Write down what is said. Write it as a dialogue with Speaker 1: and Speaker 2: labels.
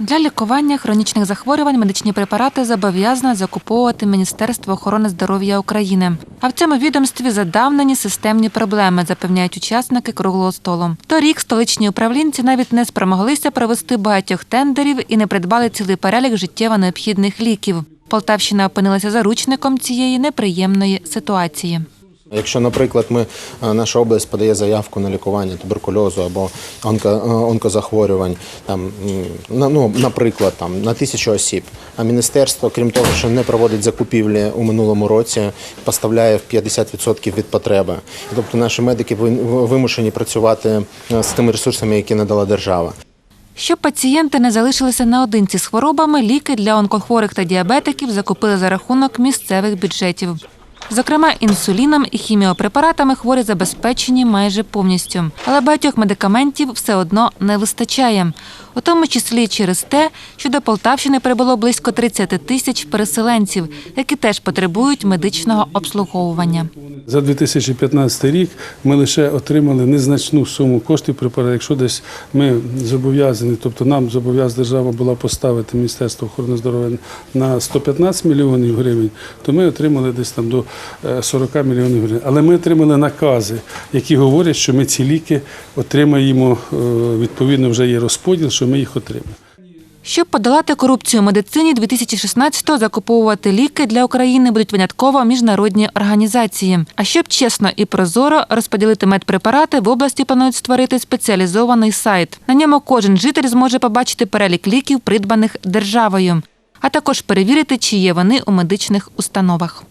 Speaker 1: Для лікування хронічних захворювань медичні препарати зобов'язано закуповувати Міністерство охорони здоров'я України. А в цьому відомстві задавнені системні проблеми, запевняють учасники круглого столу. Торік столичні управлінці навіть не спромоглися провести багатьох тендерів і не придбали цілий перелік життєво необхідних ліків. Полтавщина опинилася заручником цієї неприємної ситуації.
Speaker 2: Якщо, наприклад, ми е, наша область подає заявку на лікування туберкульозу або онко, е, онкозахворювань, там на- ну, наприклад, там на тисячу осіб, а міністерство, крім того, що не проводить закупівлі у минулому році, поставляє в 50% від потреби. Тобто наші медики ви- вимушені працювати е, з тими ресурсами, які надала держава.
Speaker 1: Щоб пацієнти не залишилися наодинці з хворобами, ліки для онкохворих та діабетиків закупили за рахунок місцевих бюджетів. Зокрема, інсуліном і хіміопрепаратами хворі забезпечені майже повністю. Але багатьох медикаментів все одно не вистачає, у тому числі через те, що до Полтавщини прибуло близько 30 тисяч переселенців, які теж потребують медичного обслуговування.
Speaker 3: За 2015 рік ми лише отримали незначну суму коштів препарату. Якщо десь ми зобов'язані, тобто нам зобов'язана держава була поставити Міністерство охорони здоров'я на 115 мільйонів гривень, то ми отримали десь там до е, 40 мільйонів гривень. Але ми отримали накази, які говорять, що ми ці ліки отримаємо, е, відповідно вже є розподіл, що ми їх отримаємо.
Speaker 1: Щоб подолати корупцію в медицині, 2016-го закуповувати ліки для України будуть винятково міжнародні організації. А щоб чесно і прозоро розподілити медпрепарати, в області планують створити спеціалізований сайт. На ньому кожен житель зможе побачити перелік ліків, придбаних державою, а також перевірити, чи є вони у медичних установах.